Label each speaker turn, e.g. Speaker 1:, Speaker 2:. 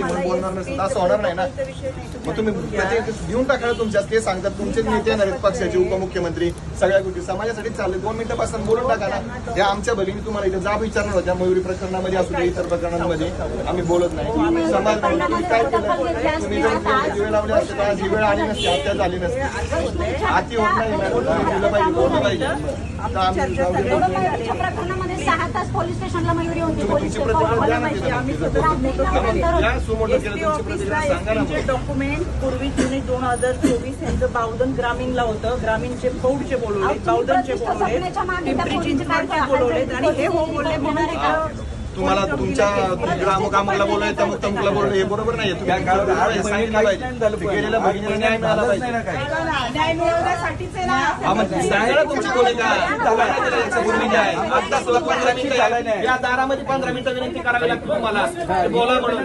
Speaker 1: Fatima. होती म्हणून बोलणार नसेल असं होणार नाही ना. मग तुम्ही देऊन टाका तुमच्या ते सांगतात तुमचे नेते येणार आहेत पक्षाचे उपमुख्यमंत्री सगळ्या गोष्टी. समाजासाठी चालले दोन मिनिटं पासून बोलून टाका ना. या आमच्या भगिनी तुम्हाला इथे जाब विचारणार होत्या मयुरी प्रकरणामध्ये असू दे इतर प्रकरणांमध्ये. आम्ही बोलत नाही. समाज तुम्ही काय केलं? तुम्ही जर दिवे लावले असते तर आज ही वेळ आली नसती हत्या झाली नसती. आती होत नाही तुम्ही दिलं पाहिजे बोललं पाहिजे.
Speaker 2: प्रकरणामध्ये सहा तास पोलीस स्टेशनला मयुरी होती
Speaker 1: तुम्ही
Speaker 2: पोलीस
Speaker 3: एसपी ऑफिसला एसपीचे डॉक्युमेंट पूर्वी जुने दोन हजार चोवीस यांचं बावधन ग्रामीणला होतं. ग्रामीणचे फौडचे बोलवले बावधनचे बोलवले
Speaker 2: मागे
Speaker 3: पिंपरी चिंचवडचे
Speaker 2: काय
Speaker 3: बोलवलेत आणि हे हो बोलले म्हणून
Speaker 1: तुम्हाला तुमच्या अमुक अमुकला बोललोय तमुक तमुकला बोललोय हे बरोबर नाही तुम्ही हे सांगितलं पाहिजे. गेलेल्या भगिनीला न्याय मिळाला पाहिजे.
Speaker 3: ऐका ना, न्याय मिळवण्यासाठीच आहे ना.
Speaker 1: हा, मग सांगा ना तुमची पंधरा मिनिटं या दारामध्ये पंधरा मिनिटं विनंती करावी लागते तुम्हाला. बोला म्हणून.